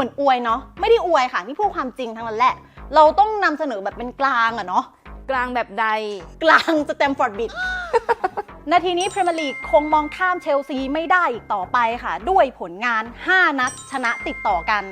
มือนอวยเนาะไม่ได้อวยค่ะนี่พูดความจริงทั้งนั้นแหละ เราต้องนำเสนอแบบเป็นกลางอะเนาะกลางแบบใด กลางสแตมฟอร์ดบิด นาทีนี้พรีเมียร์ลีกคงมองข้ามเชลซีไม่ได้อีกต่อไปค่ะ ด้วยผลงาน 5 นัดชนะติดต่อกัน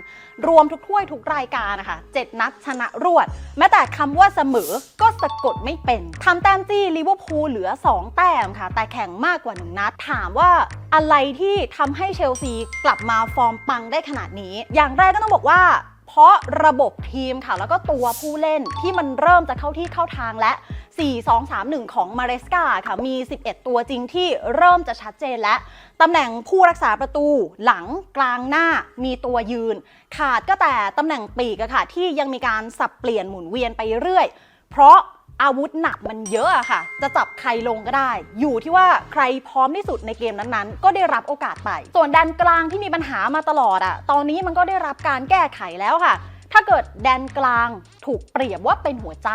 รวมทุกถ้วยทุกรายการนะคะ7นัดชนะรวด แม้แต่คำว่าเสมอก็สะกดไม่เป็นทำแต้มจี้ลิเวอร์พูลเหลือ 2 แต้มค่ะ แต่แข่งมากกว่า1นัดถามว่าอะไรที่ทำให้เชลซีกลับมาฟอร์มปังได้ขนาดนี้ อย่างแรกก็ต้องบอกว่าเพราะระบบทีมค่ะ แล้วก็ตัวผู้เล่นที่มันเริ่มจะเข้าที่เข้าทางและ 4 2 3 1 ของมาเรสกาค่ะ มี 11 ตัวจริงที่เริ่มจะชัดเจนและตำแหน่งผู้รักษาประตูหลังกลางหน้ามีตัวยืน ขาดก็แต่ตำแหน่งปีกอะค่ะ ที่ยังมีการสับเปลี่ยนหมุนเวียนไปเรื่อย เพราะอาวุธหนักมันเยอะอะค่ะ จะจับใครลงก็ได้ อยู่ที่ว่าใครพร้อมที่สุดในเกมนั้นๆ ก็ได้รับโอกาสไป ส่วนแดนกลางที่มีปัญหามาตลอดอะตอนนี้มันก็ได้รับการแก้ไขแล้วค่ะ ถ้าเกิดแดนกลางถูกเปรียบว่าเป็นหัวใจ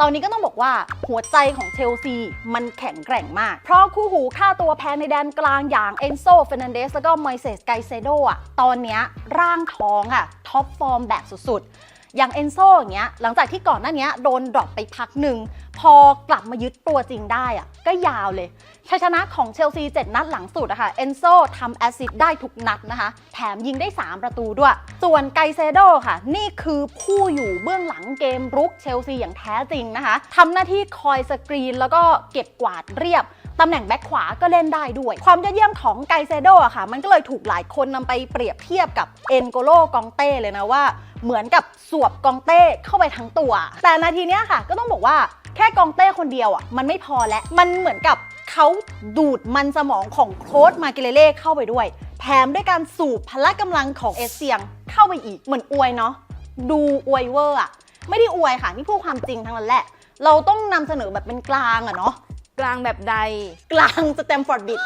ตอนนี้ก็ต้องบอกว่าหัวใจของเชลซี มันแข็งแกร่งมาก เพราะคู่หูค่าตัวแพงในแดนกลางอย่างเอนโซเฟรนันเดสแล้วก็มอยเซสไกเซโดอะ ตอนนี้ร่างท้องอะท็อปฟอร์มแบบสุดๆ อย่างเอนโซอย่างเงี้ยหลังจากที่ก่อนหน้านี้โดนดรอปไปพักหนึ่ง พอกลับมายึดตัวจริงได้อะก็ยาวเลยชัยชนะของเชลซี 7 นัดหลังสุดอะค่ะเอนโซทำแอสซิสได้ทุกนัดนะคะ แถมยิงได้ 3 ประตูด้วย ส่วนไกเซโดค่ะ นี่คือผู้อยู่เบื้องหลังเกมรุกเชลซีอย่างแท้จริงนะคะทำหน้าที่คอยสกรีนแล้วก็เก็บกวาดเรียบตำแหน่งแบ็คขวาก็เล่นได้ด้วย ความยอดเยี่ยมของไกเซโดอะค่ะ มันก็เลยถูกหลายคนนำไปเปรียบเทียบกับเอนโกโลกองเต้เลยนะว่าเหมือนกับสวบกองเต้เข้าไปทั้งตัว แต่นาทีเนี้ยค่ะ ก็ต้องบอกว่าแค่กองเต้คนเดียวอะมันไม่พอแล้วมันเหมือนกับเขาดูดมันสมองของโค้ชมาเกเลเล่เข้าไปด้วย แถมด้วยการสูบพละกำลังของเอเซียงเข้าไปอีกเหมือนอวยเนาะดูอวยเวอร์อะไม่ได้อวยค่ะ นี่พูดความจริงทั้งนั้นแหละ เราต้องนำเสนอแบบเป็นกลางอะเนาะกลางแบบใด กลางสแตมฟอร์ดบิด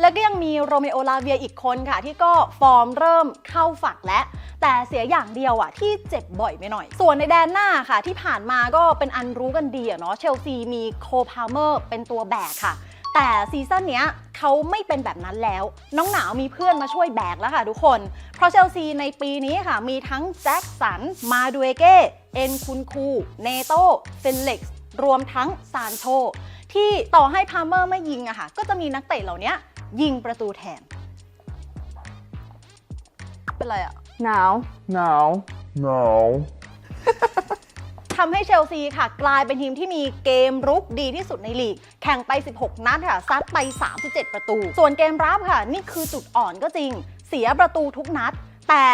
แล้วก็ยังมีโรเมโอลาเวียอีกคนค่ะ ที่ก็ฟอร์มเริ่มเข้าฝักแล้วแต่เสียอย่างเดียวอะที่เจ็บบ่อยไปหน่อย ส่วนในแดนหน้าค่ะ ที่ผ่านมาก็เป็นอันรู้กันดีอะเนาะเชลซีมีโคพาเมอร์เป็นตัวแบกค่ะ แต่ซีซั่นเนี้ยเขาไม่เป็นแบบนั้นแล้ว น้องหนาวมีเพื่อนมาช่วยแบกแล้วค่ะทุกคน เพราะเชลซีในปีนี้ค่ะ มีทั้งแจ็คสัน มาดูเอเก้ เอ็นคุนคู เนโตเฟนเล็กซ์รวมทั้งซานโชที่ต่อให้พาเมอร์ไม่ยิงอะค่ะ ก็จะมีนักเตะเหล่านี้ ยิงประตูแทน เป็นไรอะหนาว Now. Now. ทำให้เชลซีค่ะ กลายเป็นทีมที่มีเกมรุกดีที่สุดในลีก แข่งไป 16 นัดค่ะ ซัดไป 37 ประตู ส่วนเกมรับค่ะ นี่คือจุดอ่อนก็จริง เสียประตูทุกนัด แต่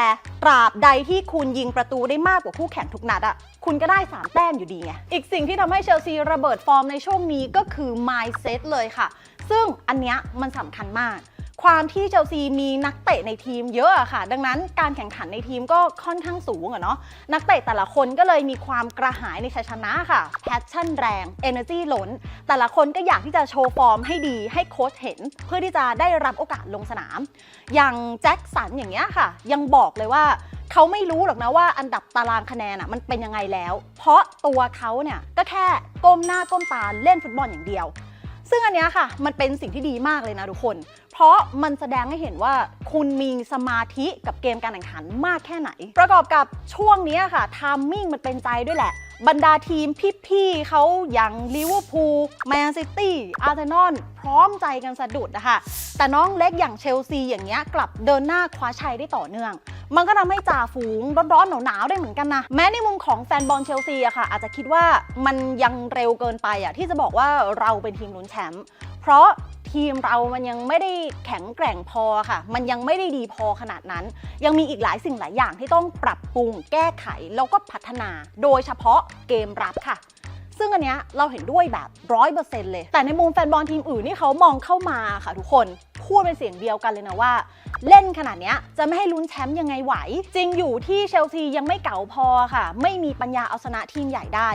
ตราบใดที่คุณยิงประตูได้มากกว่าคู่แข่งทุกนัดอะคุณก็ได้ 3 แต้มอยู่ดีไง อีกสิ่งที่ทำให้เชลซีระเบิดฟอร์มในช่วงนี้ก็คือ mindset เลยค่ะ ซึ่งอันเนี้ยมันสำคัญมาก ความที่เชลซีมีนักเตะในทีมเยอะอะค่ะ ดังนั้นการแข่งขันในทีมก็ค่อนข้างสูงอะเนาะนักเตะแต่ละคนก็เลยมีความกระหายในชัยชนะค่ะแพชชั่นแรง energy ล้น แต่ละคนก็อยากที่จะโชว์ฟอร์มให้ดีให้โค้ชเห็น เพื่อที่จะได้รับโอกาสลงสนาม อย่างแจ็คสันอย่างเงี้ยค่ะ ยังบอกเลยว่าเขาไม่รู้หรอกนะว่าอันดับตารางคะแนนอะมันเป็นยังไงแล้ว เพราะตัวเขาเนี่ยก็แค่ก้มหน้าก้มตาเล่นฟุตบอลอย่างเดียว ซึ่งอันเนี้ยค่ะ มันเป็นสิ่งที่ดีมากเลยนะทุกคน เพราะมันแสดงให้เห็นว่าคุณมีสมาธิกับเกมการแข่งขันมากแค่ไหน ประกอบกับช่วงเนี้ยค่ะทามมิ่งมันเป็นใจด้วยแหละ บรรดาทีมพี่ๆเขาอย่างลิเวอร์พูลแมนซิตี้อาร์เซนอลพร้อมใจกันสะดุดนะคะแต่น้องเล็กอย่างเชลซีอย่างเงี้ยกลับเดินหน้าคว้าชัยได้ต่อเนื่อง มันก็ทำให้จ่าฝูงร้อนๆหนาวๆได้เหมือนกันนะ แม้ในมุมของแฟนบอลเชลซีอะค่ะ อาจจะคิดว่ามันยังเร็วเกินไปอะที่จะบอกว่าเราเป็นทีมลุ้นแชมป์เพราะ ทีมเรามันยังไม่ได้แข็งแกร่งพอค่ะ มันยังไม่ได้ดีพอขนาดนั้น ยังมีอีกหลายสิ่งหลายอย่างที่ต้องปรับปรุง แก้ไขแล้วก็พัฒนา โดยเฉพาะเกมรับค่ะ ซึ่งอันเนี้ยเราเห็นด้วยแบบร้อยเปอร์เซ็นต์เลย แต่ในมุมแฟนบอลทีมอื่นนี่เขามองเข้ามาค่ะทุกคน พูดเป็นเสียงเดียวกันเลยนะว่า เล่นขนาดเนี้ยจะไม่ให้ลุ้นแชมป์ยังไงไหว จริงอยู่ที่เชลซียังไม่เก๋าพอค่ะ ไม่มีปัญญาเอาชนะทีมใหญ่ได้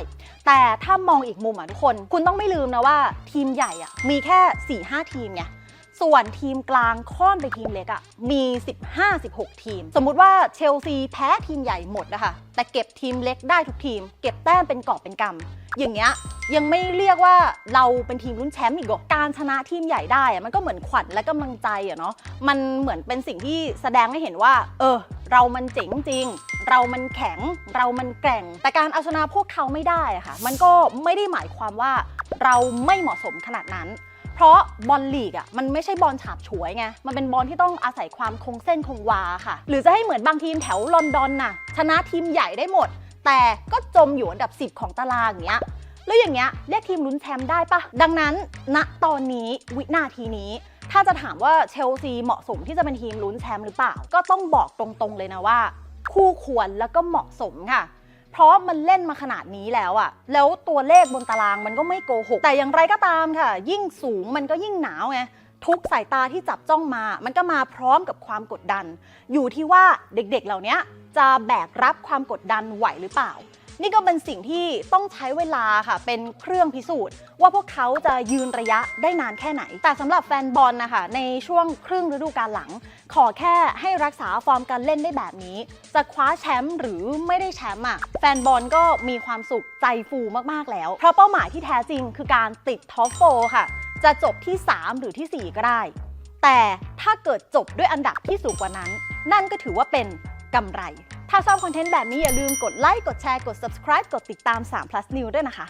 แต่ถ้ามองอีกมุมอะทุกคน คุณต้องไม่ลืมนะว่าทีมใหญ่อะมีแค่4-5ทีมไง ส่วนทีมกลางค่อนไปทีมเล็กอะมี 15-16 ทีม สมมุติว่าเชลซีแพ้ทีมใหญ่หมดนะคะ แต่เก็บทีมเล็กได้ทุกทีม เก็บแต้มเป็นกอบเป็นกำอย่างเงี้ยยังไม่เรียกว่าเราเป็นทีมลุ้นแชมป์อีกหรอกการชนะทีมใหญ่ได้มันก็เหมือนขวัญและกำลังใจอะเนาะมันเหมือนเป็นสิ่งที่แสดงให้เห็นว่า เออ เรามันเจ๋งจริง เรามันแข็ง เรามันแกร่ง แต่การเอาชนะพวกเขาไม่ได้อะค่ะ มันก็ไม่ได้หมายความว่าเราไม่เหมาะสมขนาดนั้น เพราะบอลลีกอะมันไม่ใช่บอลฉาบฉวยไง มันเป็นบอลที่ต้องอาศัยความคงเส้นคงวาค่ะ หรือจะให้เหมือนบางทีมแถวลอนดอนน่ะชนะทีมใหญ่ได้หมด แต่ก็จมอยู่อันดับ 10 ของตารางอย่างเงี้ยแล้วอย่างเงี้ยเรียกทีมลุ้นแชมป์ได้ปะดังนั้นณตอนนี้วินาทีนี้ถ้าจะถามว่าเชลซีเหมาะสมที่จะเป็นทีมลุ้นแชมป์หรือเปล่า ก็ต้องบอกตรงๆเลยนะว่า คู่ควรแล้วก็เหมาะสมค่ะ เพราะมันเล่นมาขนาดนี้แล้วอะแล้วตัวเลขบนตารางมันก็ไม่โกหก แต่อย่างไรก็ตามค่ะ ยิ่งสูงมันก็ยิ่งหนาวไง ทุกสายตาที่จับจ้องมา มันก็มาพร้อมกับความกดดัน อยู่ที่ว่าเด็กๆ เหล่านี้จะแบกรับความกดดันไหวหรือเปล่า นี่ก็เป็นสิ่งที่ต้องใช้เวลาค่ะ เป็นเครื่องพิสูจน์ ว่าพวกเขาจะยืนระยะได้นานแค่ไหน แต่สำหรับแฟนบอลนะคะในช่วงครึ่งฤดูกาลหลัง ขอแค่ให้รักษาฟอร์มการเล่นได้แบบนี้ จะคว้าแชมป์หรือไม่ได้แชมป์อะแฟนบอลก็มีความสุขใจฟูมากๆแล้ว เพราะเป้าหมายที่แท้จริงคือการติดท็อปโฟค่ะ จะจบที่ 3 หรือที่ 4 ก็ได้ แต่ถ้าเกิดจบด้วยอันดับที่สูงกว่านั้น นั่นก็ถือว่าเป็นกำไร ถ้าชอบคอนเทนต์แบบนี้อย่าลืมกดไลค์ กดแชร์ กด subscribe กดติดตาม3 plus new ด้วยนะคะ